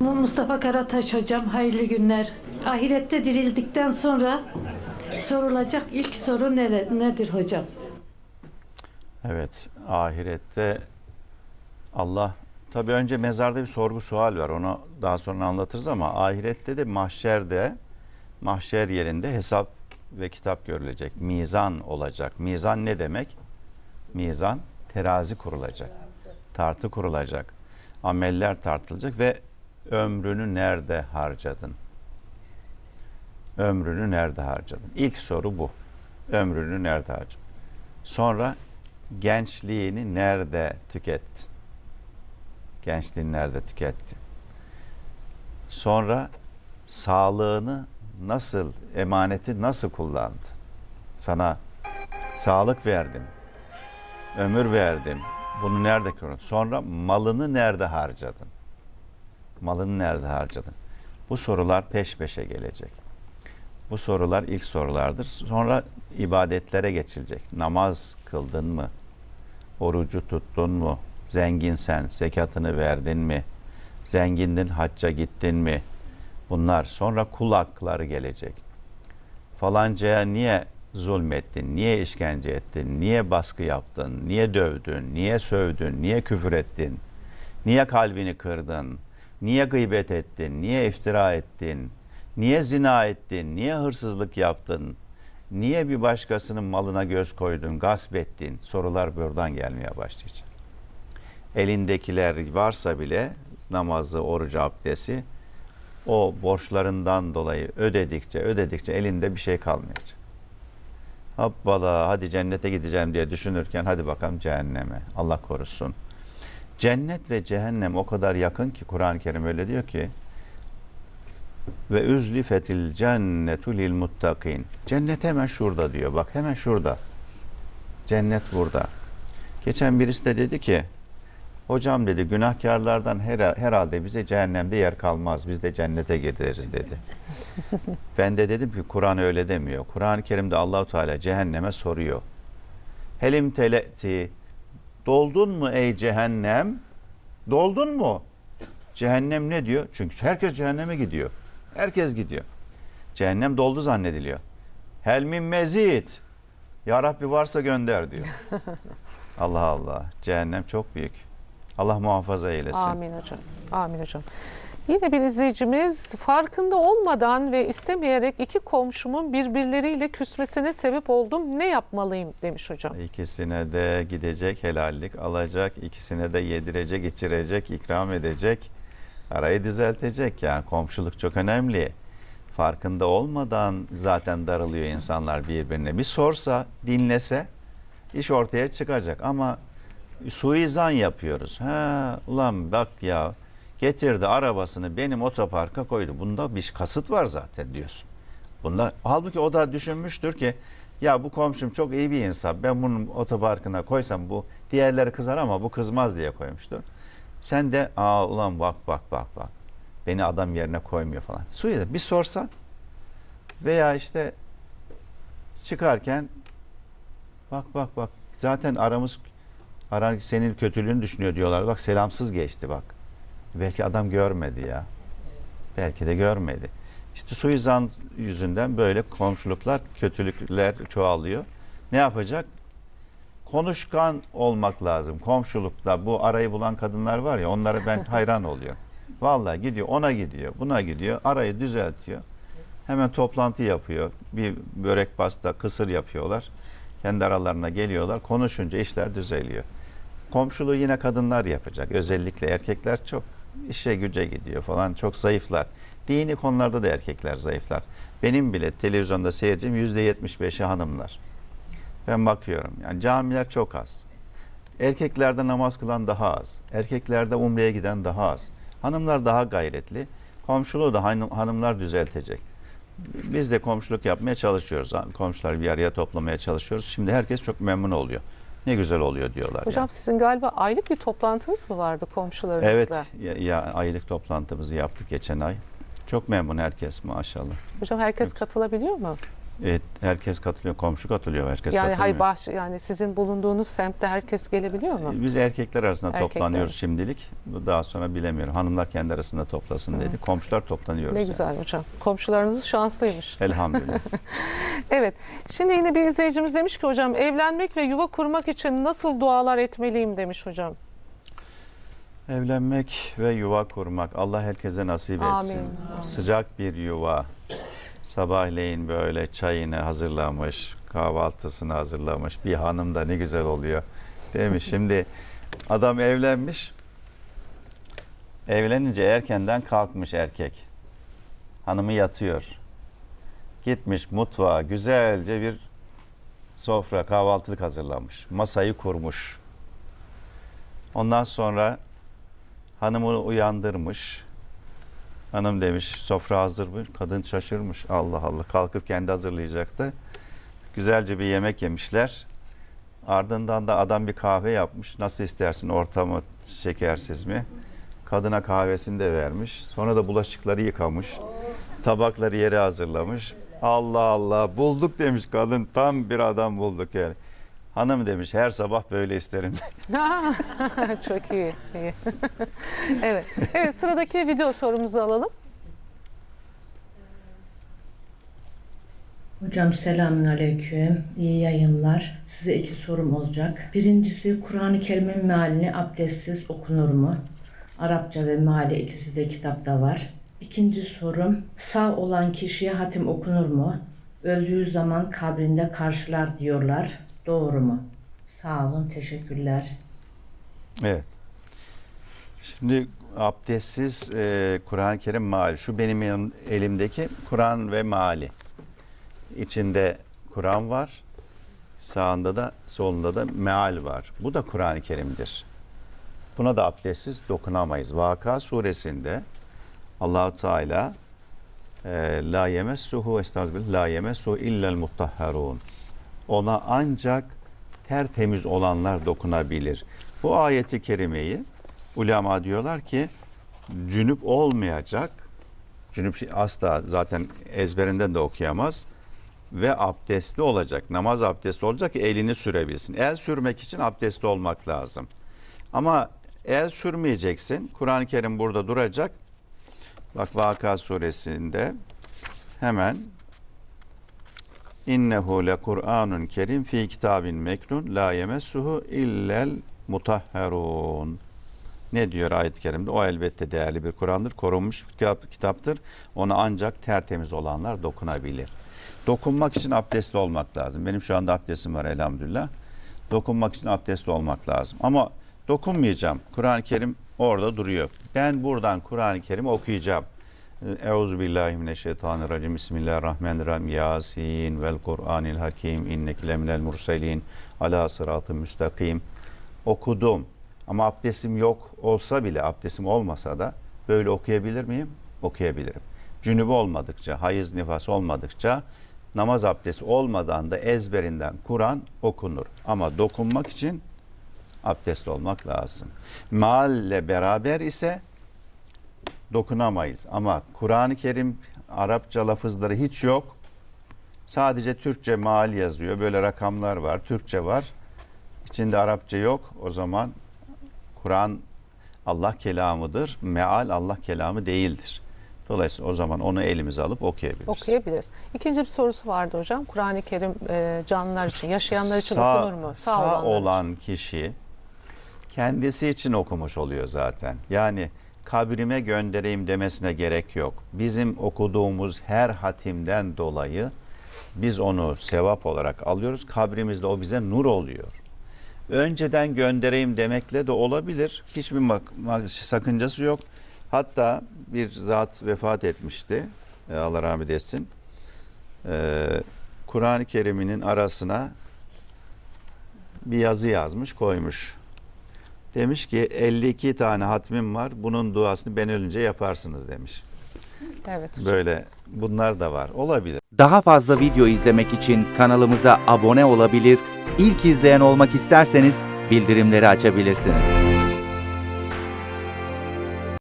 Mustafa Karataş hocam hayırlı günler. Ahirette dirildikten sonra sorulacak ilk soru nere, nedir hocam? Evet, ahirette Allah tabii önce mezarda bir sorgu sual var. Onu daha sonra anlatırız ama ahirette de mahşerde mahşer yerinde hesap ve kitap görülecek. Mizan olacak. Mizan ne demek? Mizan terazi kurulacak. Tartı kurulacak. Ameller tartılacak ve ömrünü nerede harcadın? Ömrünü nerede harcadın? İlk soru bu. Ömrünü nerede harcadın? Sonra gençliğini nerede tükettin? Gençliğini nerede tükettin? Sonra sağlığını nasıl, emaneti nasıl kullandın? Sana sağlık verdim, ömür verdim. Bunu nerede kullandın? Sonra malını nerede harcadın? Malını nerede harcadın? Bu sorular peş peşe gelecek. Bu sorular ilk sorulardır. Sonra ibadetlere geçilecek. Namaz kıldın mı? Orucu tuttun mu? Zenginsen zekatını verdin mi? Zengindin hacca gittin mi? Bunlar sonra kul hakları gelecek. Falancaya niye zulmettin? Niye işkence ettin? Niye baskı yaptın? Niye dövdün? Niye sövdün? Niye küfür ettin? Niye kalbini kırdın? Niye gıybet ettin? Niye iftira ettin? Niye zina ettin? Niye hırsızlık yaptın? Niye bir başkasının malına göz koydun, gasp ettin? Sorular buradan gelmeye başlayacak. Elindekiler varsa bile namazı, orucu, abdesti o borçlarından dolayı ödedikçe ödedikçe elinde bir şey kalmayacak. Hoppala hadi cennete gideceğim diye düşünürken hadi bakalım cehenneme. Allah korusun. Cennet ve cehennem o kadar yakın ki Kur'an-ı Kerim öyle diyor ki ve üzlifetil cennetu lil muttakin. Cennet hemen şurada diyor. Bak hemen şurada. Cennet burada. Geçen birisi de dedi ki hocam dedi günahkarlardan her, herhalde bize cehennemde yer kalmaz. Biz de cennete gideriz dedi. ben de dedim ki Kur'an öyle demiyor. Kur'an-ı Kerim'de Allahu Teala cehenneme soruyor. Helim teleti doldun mu ey cehennem? Doldun mu? Cehennem ne diyor? Çünkü herkes cehenneme gidiyor. Herkes gidiyor. Cehennem doldu zannediliyor. Helmin mezid. Ya Rabbi varsa gönder diyor. Allah Allah. Cehennem çok büyük. Allah muhafaza eylesin. Amin hocam. Amin hocam. Yine bir izleyicimiz farkında olmadan ve istemeyerek iki komşumun birbirleriyle küsmesine sebep oldum. Ne yapmalıyım demiş hocam. İkisine de gidecek, helallik alacak, ikisine de yedirecek, içirecek, ikram edecek, arayı düzeltecek. Yani komşuluk çok önemli. Farkında olmadan zaten darılıyor insanlar birbirine. Bir sorsa, dinlese iş ortaya çıkacak ama suizan yapıyoruz. Ha, ulan bak ya getirdi arabasını benim otoparka koydu. Bunda bir kasıt var zaten diyorsun. Bunda halbuki o da düşünmüştür ki ya bu komşum çok iyi bir insan. Ben bunun otoparkına koysam bu diğerleri kızar ama bu kızmaz diye koymuştur. Sen de aa ulan bak bak bak bak. Beni adam yerine koymuyor falan. Suya bir sorsan veya işte çıkarken bak bak bak zaten aramız aran senin kötülüğünü düşünüyor diyorlar. Bak selamsız geçti bak. Belki adam görmedi ya. Belki de görmedi. İşte suizan yüzünden böyle komşuluklar, kötülükler çoğalıyor. Ne yapacak? Konuşkan olmak lazım. Komşulukta bu arayı bulan kadınlar var ya onlara ben hayran oluyorum. Vallahi gidiyor ona gidiyor buna gidiyor arayı düzeltiyor. Hemen toplantı yapıyor. Bir börek pasta kısır yapıyorlar. Kendi aralarına geliyorlar. Konuşunca işler düzeliyor. Komşuluğu yine kadınlar yapacak. Özellikle erkekler çok işe güce gidiyor falan. Çok zayıflar. Dini konularda da erkekler zayıflar. Benim bile televizyonda seyircim %75'i hanımlar. Ben bakıyorum. Yani camiler çok az. Erkeklerde namaz kılan daha az. Erkeklerde umreye giden daha az. Hanımlar daha gayretli. Komşuluğu da hanım- hanımlar düzeltecek. Biz de komşuluk yapmaya çalışıyoruz. Komşuları bir araya toplamaya çalışıyoruz. Şimdi herkes çok memnun oluyor. Ne güzel oluyor diyorlar. Hocam yani. sizin galiba aylık bir toplantınız mı vardı komşularınızla? Evet, ya, ya aylık toplantımızı yaptık geçen ay. Çok memnun herkes maşallah. Hocam herkes Evet. katılabiliyor mu? Evet, herkes katılıyor, komşu katılıyor, herkes yani katılmıyor. hay bahçe yani sizin bulunduğunuz semtte herkes gelebiliyor mu? Biz erkekler arasında Erkekler toplanıyoruz şimdilik. Daha sonra bilemiyorum. Hanımlar kendi arasında toplasın dedi. Komşular toplanıyoruz. Ne yani. güzel hocam. Komşularınız şanslıymış. Elhamdülillah. Evet. Şimdi yine bir izleyicimiz demiş ki hocam evlenmek ve yuva kurmak için nasıl dualar etmeliyim demiş hocam. Evlenmek ve yuva kurmak Allah herkese nasip Amin. etsin. Sıcak bir yuva. Sabahleyin böyle çayını hazırlamış, kahvaltısını hazırlamış. Bir hanım da ne güzel oluyor. Değil mi? Şimdi adam evlenmiş. Evlenince erkenden kalkmış erkek. Hanımı yatıyor. Gitmiş mutfağa güzelce bir sofra kahvaltılık hazırlamış. Masayı kurmuş. Ondan sonra hanımını uyandırmış. Hanım demiş sofra hazır mı? Kadın şaşırmış. Allah Allah kalkıp kendi hazırlayacaktı. Güzelce bir yemek yemişler. Ardından da adam bir kahve yapmış. Nasıl istersin ortamı şekersiz mi? Kadına kahvesini de vermiş. Sonra da bulaşıkları yıkamış. Tabakları yere hazırlamış. Allah Allah bulduk demiş kadın. Tam bir adam bulduk yani. Hanım demiş her sabah böyle isterim. Çok iyi. iyi. evet. Evet sıradaki video sorumuzu alalım. Hocam selamünaleyküm. İyi yayınlar. Size iki sorum olacak. Birincisi Kur'an-ı Kerim'in mealini abdestsiz okunur mu? Arapça ve meali ikisi de kitapta var. İkinci sorum sağ olan kişiye hatim okunur mu? Öldüğü zaman kabrinde karşılar diyorlar. Doğru mu? Sağ olun. Teşekkürler. Evet. Şimdi abdestsiz e, Kur'an-ı Kerim meali. Şu benim elimdeki Kur'an ve meali. İçinde Kur'an var. Sağında da solunda da meal var. Bu da Kur'an-ı Kerim'dir. Buna da abdestsiz dokunamayız. Vaka suresinde Allahu Teala e, la yemessuhu estağfirullah la yemessu illel mutahharun. Ona ancak tertemiz olanlar dokunabilir. Bu ayeti kerimeyi ulema diyorlar ki cünüp olmayacak. Cünüp şey- asla zaten ezberinden de okuyamaz ve abdestli olacak. Namaz abdestli olacak ki elini sürebilsin. El sürmek için abdestli olmak lazım. Ama el sürmeyeceksin. Kur'an-ı Kerim burada duracak. Bak Vaka suresinde hemen İnnehu le Kur'anun kerim fi kitabin meknun la yemessuhu illel mutahharun. Ne diyor ayet-i kerimde? O elbette değerli bir Kur'an'dır. Korunmuş bir kitap- kitaptır. Ona ancak tertemiz olanlar dokunabilir. Dokunmak için abdestli olmak lazım. Benim şu anda abdestim var elhamdülillah. Dokunmak için abdestli olmak lazım. Ama dokunmayacağım. Kur'an-ı Kerim orada duruyor. Ben buradan Kur'an-ı Kerim okuyacağım. Euzu billahi mineşşeytanirracim. Bismillahirrahmanirrahim. Yasin vel Kur'anil Hakim. İnneke leminel murselin. Ala sıratı müstakim. Okudum. Ama abdestim yok olsa bile, abdestim olmasa da böyle okuyabilir miyim? Okuyabilirim. Cünübü olmadıkça, hayız nifas olmadıkça, namaz abdesti olmadan da ezberinden Kur'an okunur. Ama dokunmak için abdest olmak lazım. Maalle beraber ise dokunamayız. Ama Kur'an-ı Kerim Arapça lafızları hiç yok. Sadece Türkçe maal yazıyor. Böyle rakamlar var. Türkçe var. İçinde Arapça yok. O zaman Kur'an Allah kelamıdır. Meal Allah kelamı değildir. Dolayısıyla o zaman onu elimize alıp okuyabiliriz. Okuyabiliriz. İkinci bir sorusu vardı hocam. Kur'an-ı Kerim e, canlılar için, yaşayanlar için Sağ- okunur mu? Sağ, için. olan kişi kendisi için okumuş oluyor zaten. Yani kabrime göndereyim demesine gerek yok. Bizim okuduğumuz her hatimden dolayı biz onu sevap olarak alıyoruz. Kabrimizde o bize nur oluyor. Önceden göndereyim demekle de olabilir. Hiçbir sakıncası yok. Hatta bir zat vefat etmişti. E, Allah rahmet etsin. Ee, Kur'an-ı Kerim'inin arasına bir yazı yazmış koymuş. Demiş ki 52 tane hatmim var. Bunun duasını ben ölünce yaparsınız demiş. Evet. Böyle bunlar da var. Olabilir. Daha fazla video izlemek için kanalımıza abone olabilir, ilk izleyen olmak isterseniz bildirimleri açabilirsiniz.